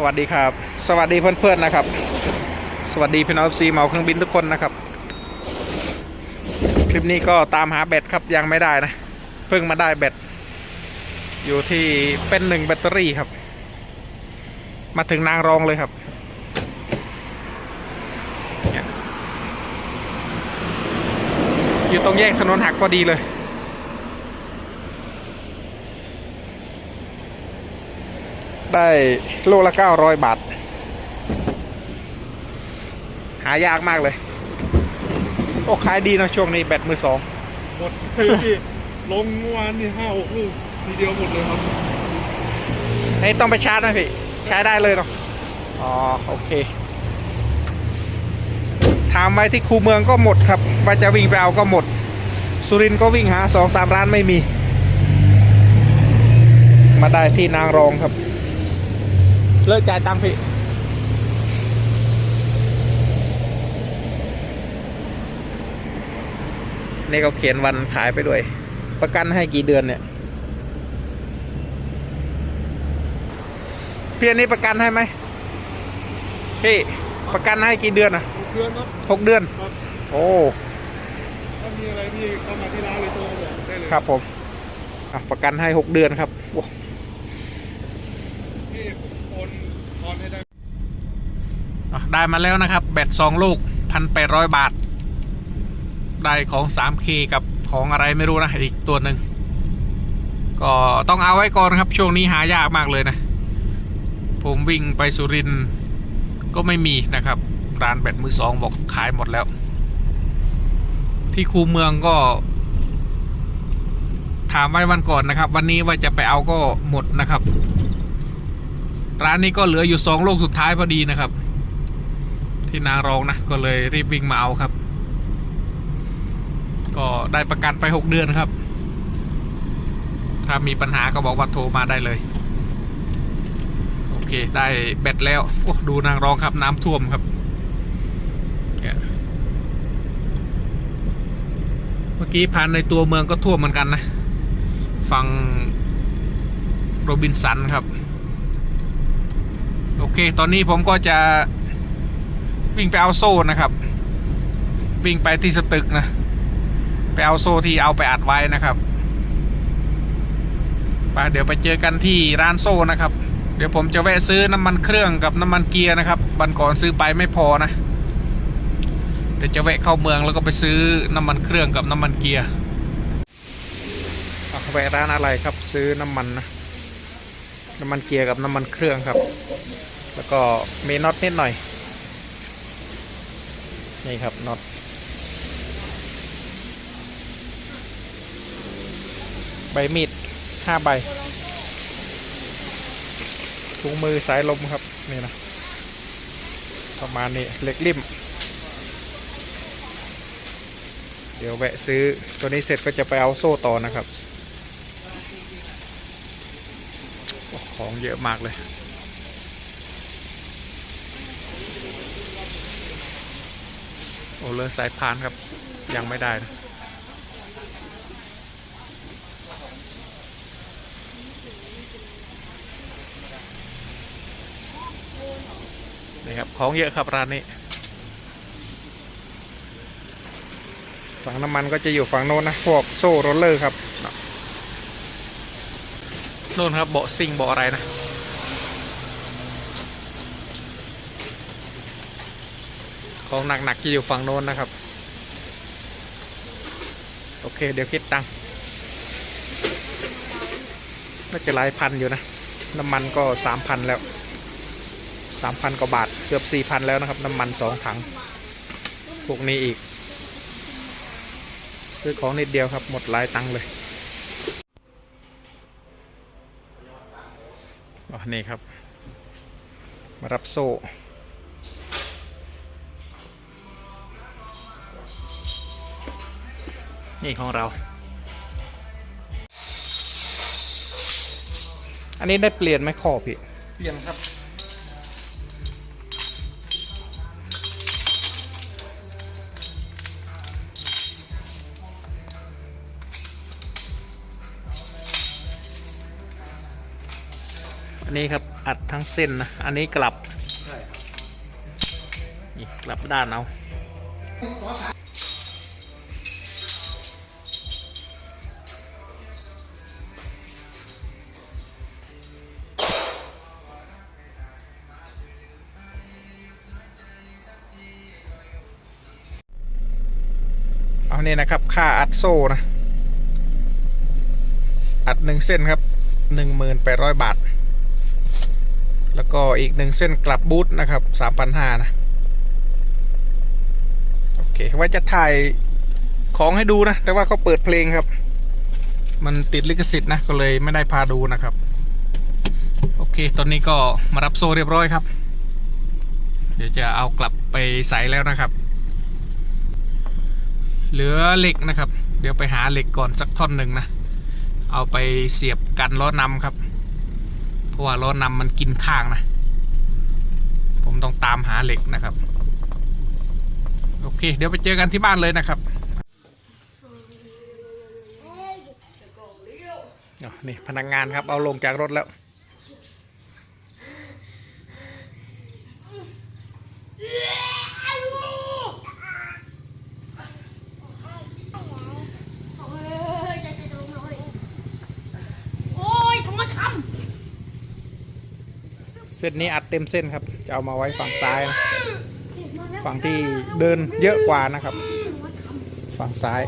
สวัสดีครับ สวัสดีเพื่อนๆนะครับ สวัสดีพี่น้องซีเมาเครื่องบินทุกคนนะครับ คลิปนี้ก็ตามหาแบตครับยังไม่ได้นะ เพิ่งมาได้แบตอยู่ที่เป็นหนึ่งแบตเตอรี่ครับ มาถึงนางรองเลยครับอยู่ตรงแยกถนนหักพอดีเลย ได้โลละเก้าร้อยบาท หายากมากเลย โอ้ขายดีนะช่วงนี้แบตมือสองหมดเลยพี่ลงเมื่อวานนี่ห้าหกลูกทีเดียวหมดเลยครับนี่ต้องไปชาร์จนะพี่ใช้ได้เลยเนาะอ๋อโอเค ถามไว้ที่คูเมืองก็หมดครับว่าจะวิ่งไปเอาก็หมด สุรินทร์ก็วิ่งหาสองสามร้านไม่มี มาได้ที่นางรองครับ เลิกจ่ายตังค์พี่นี่เขาเขียนวันขายไปด้วย ประกันให้กี่เดือนเนี่ยพี่อันนี้ประกันให้ไหมพี่ประกันให้กี่เดือนอะหกเดือนครับหกเดือนครับโอ้ถ้ามีอะไรพี่เข้ามาที่ร้านเลยโทรบอกได้เลยครับผมอะประกันให้หกเดือนครับโอ้พี่โอนโอนให้ได้ อะ ได้มาแล้วนะครับ แบตสองลูกพันแปดร้อยบาท ได้ของ 3K กับของอะไรไม่รู้นะ อีกตัวหนึ่งก็ต้องเอาไว้ก่อนครับช่วงนี้หายากมากเลยนะ ผมวิ่งไปสุรินก็ไม่มีนะครับ ร้านแบตมือสองบอกขายหมดแล้ว ที่คูเมืองก็ ถามไว้วันก่อนนะครับ วันนี้ว่าจะไปเอาก็หมดนะครับ ร้านนี้ก็เหลืออยู่สองลูกสุดท้ายพอดีนะครับ ที่นางรองนะก็เลยรีบวิ่งมาเอาครับ ก็ได้ประกันไปหกเดือนครับ ถ้ามีปัญหาก็บอกว่าโทรมาได้เลย โอเคได้แบตแล้วโอ้ดูนางรองครับน้ำท่วมครับเนี่ยเมื่อกี้ผ่านในตัวเมืองก็ท่วมเหมือนกันนะฟังโรบินสันครับ โอเค ตอนนี้ผมก็จะ วิ่งไปเอาโซ่นะครับ วิ่งไปที่สตึกนะ ไปเอาโซ่ที่เอาไปอัดไว้นะครับไปเดี๋ยวไปเจอกันที่ร้านโซ่นะครับ เดี๋ยวผมจะแวะซื้อน้ำมันเครื่องกับน้ำมันเกียร์นะครับบันก่อนซื้อไปไม่พอนะ เดี๋ยวจะแวะเข้าเมืองแล้วก็ไปซื้อน้ำมันเครื่องกับน้ำมันเกียร์อะแวะร้านอะไรครับซื้อน้ำมันนะน้ำมันเกียร์กับน้ำมันเครื่องครับ แล้วก็มีน็อตนิดหน่อย นี่ครับน็อตใบมีดห้าใบถุงมือสายลมครับ นี่นะ ประมาณนี้เล็กริม เดี๋ยวแวะซื้อตัวนี้เสร็จก็จะไปเอาโซ่ต่อนะครับ ของเยอะมากเลย โอเลือสายพานครับ ยังไม่ได้นะนี่ครับ ของเยอะครับร้านนี้ ฝั่งน้ำมันก็จะอยู่ฝั่งโน้นนะ พวกโซ่โรลเลอร์ครับ โน่นครับเบาะซิ่งเบาะอะไรนะ ของหนักๆจะอยู่ฝั่งโน้นนะครับ โอเค เดี๋ยวคิดตังค์น่าจะหลายพันอยู่นะ น้ำมันก็สามพันแล้วสามพันกว่าบาท เกือบสี่พันแล้วนะครับ น้ำมันสองถัง พวกนี้อีก ซื้อของนิดเดียวครับ หมดหลายตังค์เลยอ๋อนี่ครับ มารับโซ่ นี่ของเรา อันนี้ได้เปลี่ยนไหมข้อพี่ เปลี่ยนครับ อันนี้ครับอัดทั้งเส้นนะ อันนี้กลับใช่ครับนี่กลับด้านเอา เอาเนี่ยนะครับ ค่าอัดโซ่นะ อัดหนึ่งเส้นครับหนึ่งหมื่นแปดร้อยบาท แล้วก็อีกหนึ่งเส้นกลับบูทนะครับสามพันห้านะ โอเค ไว้จะถ่ายของให้ดูนะ แต่ว่าเขาเปิดเพลงครับ มันติดลิขสิทธิ์นะ ก็เลยไม่ได้พาดูนะครับ โอเค ตอนนี้ก็มารับโซ่เรียบร้อยครับ เดี๋ยวจะเอากลับไปใส่แล้วนะครับ เหลือเหล็กนะครับ เดี๋ยวไปหาเหล็กก่อนสักท่อนหนึ่งนะ เอาไปเสียบกันล้อนำครับ เพราะว่าล้อนำมันกินข้างนะ ผมต้องตามหาเหล็กนะครับ โอเค เดี๋ยวไปเจอกันที่บ้านเลยนะครับนี่พนักงานครับเอาลงจากรถแล้ว โอ้ยสมัครค เส้นนี้อัดเต็มเส้นครับ จะเอามาไว้ฝั่งซ้ายนะฝั่งที่เดินเยอะกว่านะครับ ฝั่งซ้าย